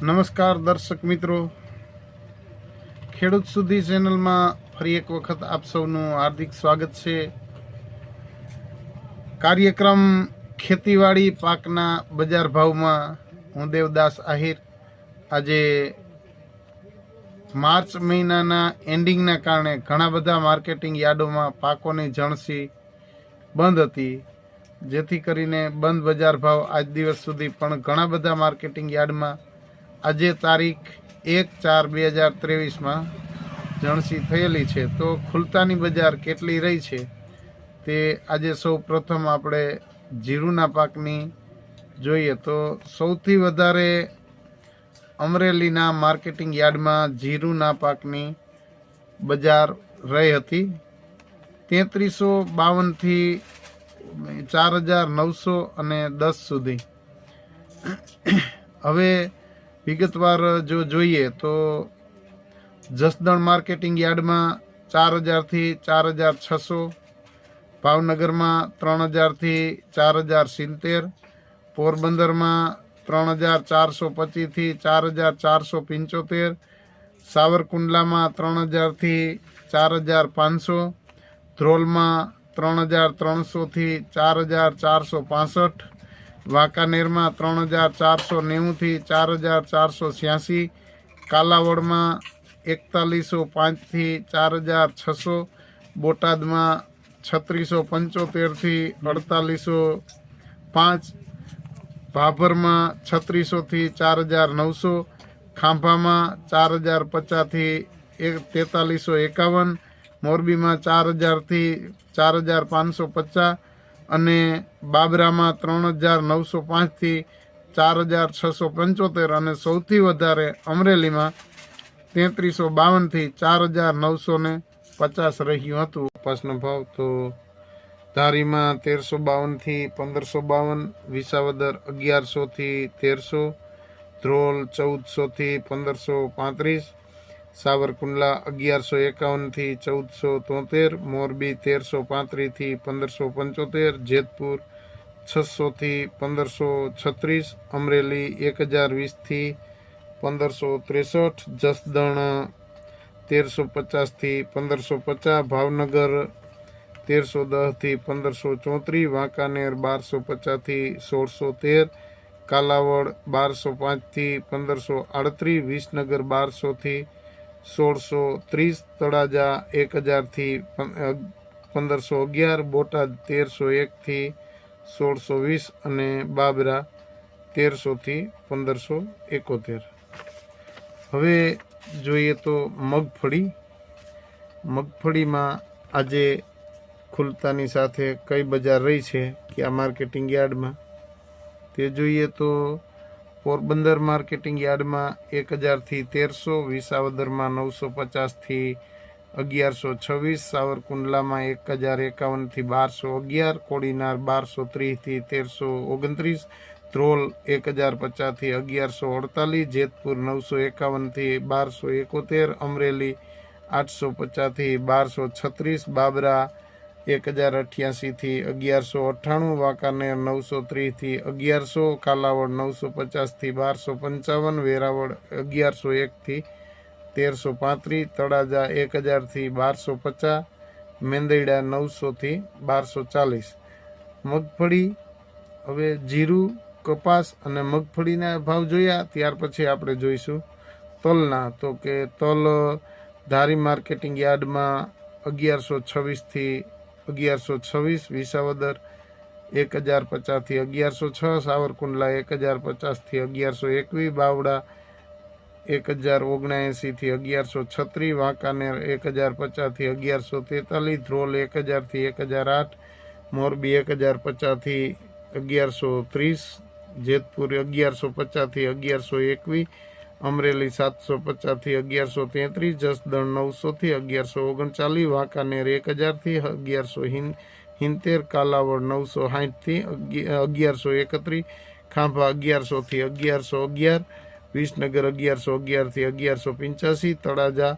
નમસ્કાર દર્શક મિત્રો. ખેડૂત સુધી ચેનલમાં ફરી એક વખત આપ સૌનું હાર્દિક સ્વાગત છે. કાર્યક્રમ ખેતીવાડી પાકના બજાર ભાવમાં હું દેવદાસ આહિર. આજે માર્ચ મહિનાના એન્ડિંગના કારણે ઘણા બધા માર્કેટિંગ યાર્ડોમાં પાકોની જણસી બંધ હતી. જેથી કરીને બંધ બજાર ભાવ આજ દિવસ સુધી પણ ઘણા બધા માર્કેટિંગ યાર્ડમાં આજે તારીખ એક ચાર બે હજાર ત્રેવીસમાં જણસી થયેલી છે. તો ખુલતાની બજાર કેટલી રહી છે તે આજે સૌ પ્રથમ આપણે જીરુના પાકની જોઈએ. તો સૌથી વધારે અમરેલીના માર્કેટિંગ યાર્ડમાં જીરુના પાકની બજાર રહી હતી. તેત્રીસો બાવનથી ચાર હજાર નવસો અને દસ સુધી. હવે વિગતવાર જો જોઈએ તો જસદણ માર્કેટિંગ યાર્ડમાં ચાર હજારથી ચાર હજાર છસો, ભાવનગરમાં ત્રણ હજારથી ચાર હજાર સિત્તેર, પોરબંદરમાં ત્રણ હજાર ચારસો પચીસથી ચાર હજાર ચારસો પંચોતેર, સાવરકુંડલામાં ત્રણ હજારથી ચાર હજાર પાંચસો, ધ્રોલમાં ત્રણ હજાર ત્રણસોથી ચાર હજાર ચારસો પાસઠ વાંકાનેરમાં ત્રણ હજાર ચારસો નેવુંથી ચાર હજાર ચારસો છ્યાસી, કાલાવડમાં એકતાલીસો પાંચથી ચાર હજાર છસો, બોટાદમાં છત્રીસો પંચોતેરથી અડતાલીસો પાંચ, ભાભરમાં છત્રીસોથી ચાર હજાર નવસો, ખાંભામાં ચાર હજાર પચાસથી એક તેતાલીસો એકાવન, મોરબીમાં ચાર હજારથી ચાર હજાર પાંચસો પચાસ અને બાબરામાં ત્રણ હજાર નવસો પાંચથી ચાર હજાર છસો પંચોતેર અને સૌથી વધારે અમરેલીમાં તેત્રીસો બાવનથી ચાર હજાર નવસો ને પચાસ રહ્યું હતું. કપાસનો ભાવ તો ધારીમાં તેરસો બાવનથી પંદરસો બાવન, વિસાવદર અગિયારસોથી તેરસો, ધ્રોલ ચૌદસોથી પંદરસો પાંત્રીસ સાવરકુંડલા અગિયારસો એકાવનથી ચૌદસો તોતેર, મોરબી તેરસો પાંત્રીસથી પંદરસો પંચોતેર, જેતપુર છસોથી પંદરસો છત્રીસ, અમરેલી એક હજાર વીસથી પંદરસો ત્રેસઠ, જસદણ તેરસો પચાસથી પંદરસો પચાસ, ભાવનગર તેરસો દસથી પંદરસો ચોત્રીસ, વાંકાનેર બારસો પચાસથી સોળસો તેર, કાલાવડ બારસો પાંચથી પંદરસો આડત્રીસ, વિસનગર બારસોથી સોળસો ત્રીસ તળાજા એક હજારથી પંદરસો અગિયાર, બોટાદ તેરસો એકથી સોળસો વીસ અને બાબરા તેરસોથી પંદરસો એકોતેર. હવે જોઈએ તો મગફળી. મગફળીમાં આજે ખુલતાની સાથે કઈ બજાર રહી છે કે આ માર્કેટિંગ યાર્ડમાં? તે જોઈએ તો પોરબંદર માર્કેટિંગ યાર્ડમાં એક હજારથી તેરસો, વિસાવદરમાં નવસો પચાસથી અગિયારસો છવ્વીસ, સાવરકુંડલામાં એક હજાર એકાવનથી બારસો અગિયાર, કોડીનાર બારસો ત્રીસથી તેરસો ઓગણત્રીસ, ધ્રોલ એક હજાર પચાસથી અગિયારસો અડતાલીસ, જેતપુર નવસો એકાવનથી બારસો એકોતેર, અમરેલી આઠસો પચાસથી બારસો છત્રીસ, બાબરા એક હજાર અઠ્યાસીથી અગિયારસો અઠ્ઠાણું, વાંકાનેર નવસો ત્રીસથી અગિયારસો, કાલાવડ નવસો પચાસથી બારસો પંચાવન, વેરાવળ અગિયારસો એકથી તેરસો પાંત્રીસ, તળાજા એક હજારથી બારસો પચાસ મેંદરડા નવસોથી બારસો ચાલીસ. મગફળી, હવે જીરું, કપાસ અને મગફળીના ભાવ જોયા, ત્યાર પછી આપણે જોઈશું તલના. તો કે તલ ધારી માર્કેટિંગ યાર્ડમાં અગિયારસો છવ્વીસથી અગિયારસો છવ્વીસ, વિસાવદર એક હજાર પચાસથી અગિયારસો છ, સાવરકુંડલા એક હજાર પચાસથી અગિયારસો એકવીસ, બાવડા એક હજાર ઓગણએંસીથી અગિયારસો છત્રીસ, વાંકાનેર એક હજાર પચાસથી અગિયારસો તેતાલીસ, ધ્રોલ એક હજારથી એક હજાર આઠ, મોરબી એક હજાર પચાસથી અગિયારસો ત્રીસ, જેતપુર અગિયારસો પચાસથી અગિયારસો એકવીસ અમરેલી સાતસો પચાસથી અગિયારસો તેત્રીસ, જસદણ નવસોથી અગિયારસો ઓગણચાલીસ, વાંકાનેર એક હજારથી અગિયારસો હિંતેર, કાલાવડ નવસો સાઠથી અગિયારસો એકત્રીસ, ખાંભા અગિયારસોથી અગિયારસો અગિયાર, વિસનગર અગિયારસો અગિયારથી અગિયારસો પંચ્યાસી, તળાજા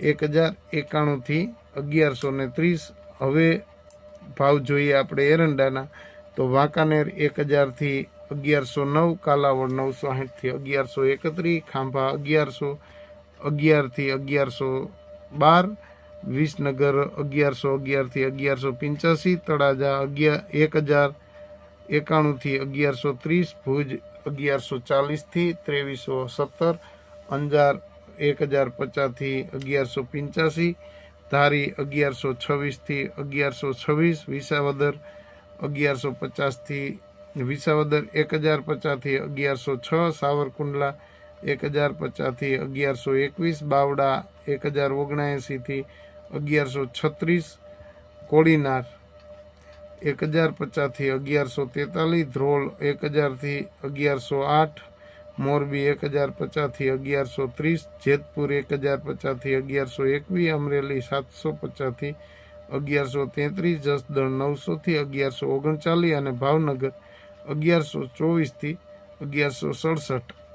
એક હજાર એકાણુંથી અગિયારસો ને ત્રીસ. હવે ભાવ જોઈએ આપણે એરંડાના. તો વાંકાનેર એક હજારથી અગિયારસો નવ, કાલાવડ નવસો આઠથી અગિયારસો એકત્રીસ, ખાંભા અગિયારસો, અગિયારથી અગિયારસો બાર, વિસનગર અગિયારસો અગિયારથી અગિયારસો પંચ્યાસી, તળાજા અગિયાર એક હજાર એકાણુંથી અગિયારસો ત્રીસ, ભુજ અગિયારસો ચાલીસથી ત્રેવીસો સત્તર, અંજાર એક હજાર પચાસથી અગિયારસો પંચ્યાસી, ધારી અગિયારસો છવ્વીસથી અગિયારસો છવ્વીસ, વિસાવદર અગિયારસો પચાસથી વિસાવદર એક હજાર પચાસથી અગિયારસો છ સાવરકુંડલા એક હજાર પચાસથી અગિયારસો એકવીસ બાવડા એક હજાર ઓગણએંસીથી અગિયારસો છત્રીસ કોડીનાર એક હજાર પચાસથી અગિયારસો તેતાલીસ ધ્રોલ એક હજારથી અગિયારસો આઠ મોરબી એક હજાર પચાસથી અગિયારસો ત્રીસ જેતપુર એક હજાર પચાસથી અગિયારસો એકવીસ અમરેલી સાતસો પચાસથી અગિયારસો તેત્રીસ જસદણ નવસોથી અગિયારસો ઓગણચાલીસ અને ભાવનગર અગિયારસો ચોવીસથી અગિયારસો સડસઠ.